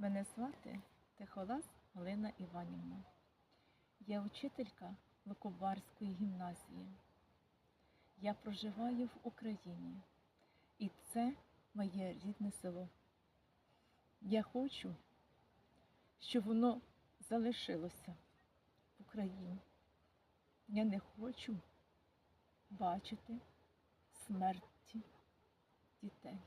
Мене звати Тихолас Галина Іванівна. Я учителька Лукобарської гімназії. Я проживаю в Україні, і це моє рідне село. Я хочу, щоб воно залишилося в Україні. Я не хочу бачити смерті дітей.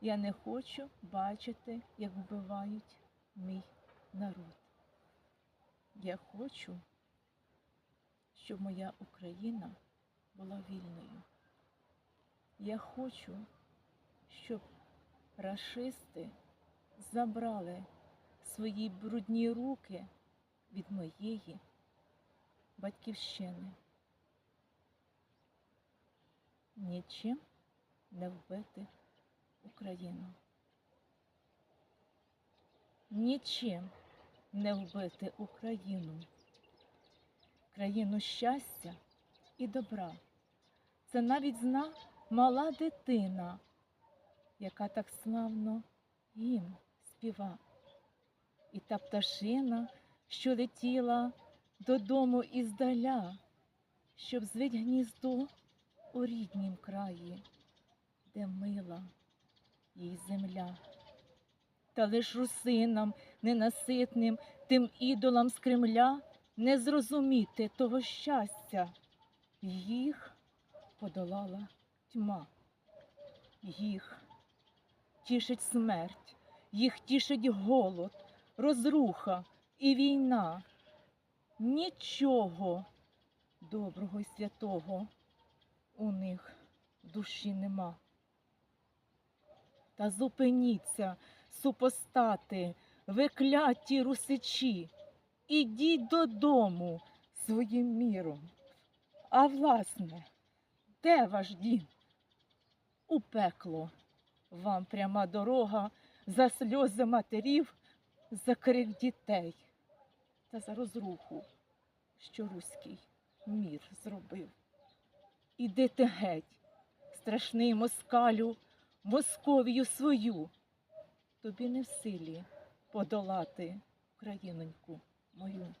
Я не хочу бачити, як вбивають мій народ. Я хочу, щоб моя Україна була вільною. Я хочу, щоб рашисти забрали свої брудні руки від моєї батьківщини. Нічим не вбити Україну. Нічим не вбити Україну, країну щастя і добра. Це навіть зна мала дитина, яка так славно їм співа. І та пташина, що летіла додому іздаля, щоб звить гніздо у ріднім краї, де мила їй земля. Та лиш русинам ненаситним, тим ідолам з Кремля не зрозуміти того щастя. Їх подолала тьма, їх тішить смерть, їх тішить голод, розруха і війна. Нічого доброго і святого у них душі нема. Та зупиніться, супостати, ви кляті русичі, ідіть додому своїм міром. А власне, де ваш дім? У пекло вам пряма дорога за сльози матерів, за крик дітей та за розруху, що руський мір зробив. Ідите геть, страшний москалю, Московію свою, тобі не в силі подолати Україноньку мою.